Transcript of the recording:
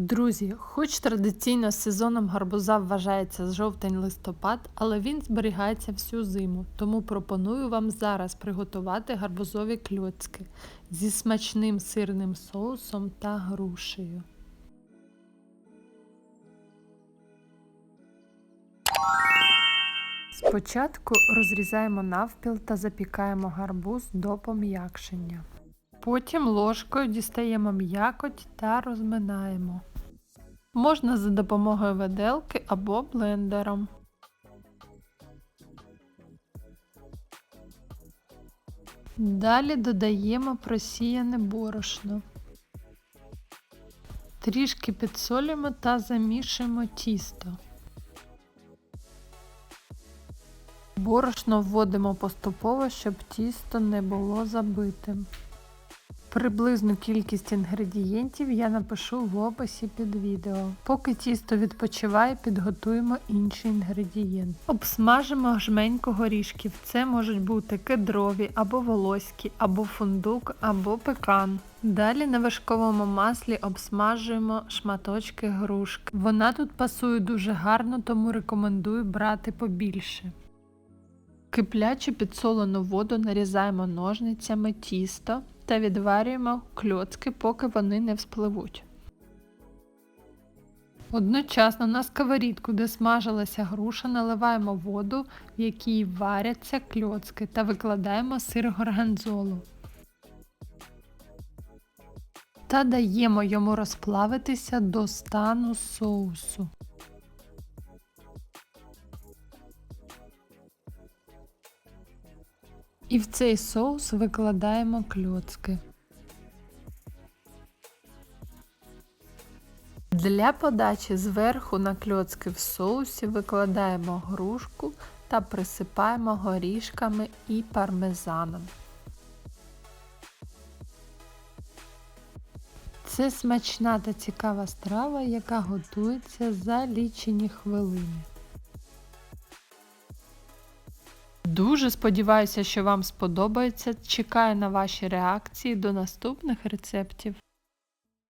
Друзі, хоч традиційно сезоном гарбуза вважається жовтень-листопад, але він зберігається всю зиму, тому пропоную вам зараз приготувати гарбузові кльоцки зі смачним сирним соусом та грушею. Спочатку розрізаємо навпіл та запікаємо гарбуз до пом'якшення. Потім ложкою дістаємо м'якоть та розминаємо. Можна за допомогою виделки або блендером. Далі додаємо просіяне борошно. Трішки підсолюємо та замішуємо тісто. Борошно вводимо поступово, щоб тісто не було забитим. Приблизну кількість інгредієнтів я напишу в описі під відео. Поки тісто відпочиває, підготуємо інші інгредієнти. Обсмажимо жменьку горішків. Це можуть бути кедрові або волоські, або фундук, або пекан. Далі на вершковому маслі обсмажуємо шматочки грушки. Вона тут пасує дуже гарно, тому рекомендую брати побільше. Киплячу підсолену воду нарізаємо ножницями тісто та відварюємо кльоцки, поки вони не вспливуть. Одночасно на сковорідку, де смажилася груша, наливаємо воду, в якій варяться кльоцки, та викладаємо сир горганзолу. Та даємо йому розплавитися до стану соусу. І в цей соус викладаємо кльоцки. Для подачі зверху на кльоцки в соусі викладаємо грушку та присипаємо горішками і пармезаном. Це смачна та цікава страва, яка готується за лічені хвилини. Дуже сподіваюся, що вам сподобається. Чекаю на ваші реакції до наступних рецептів.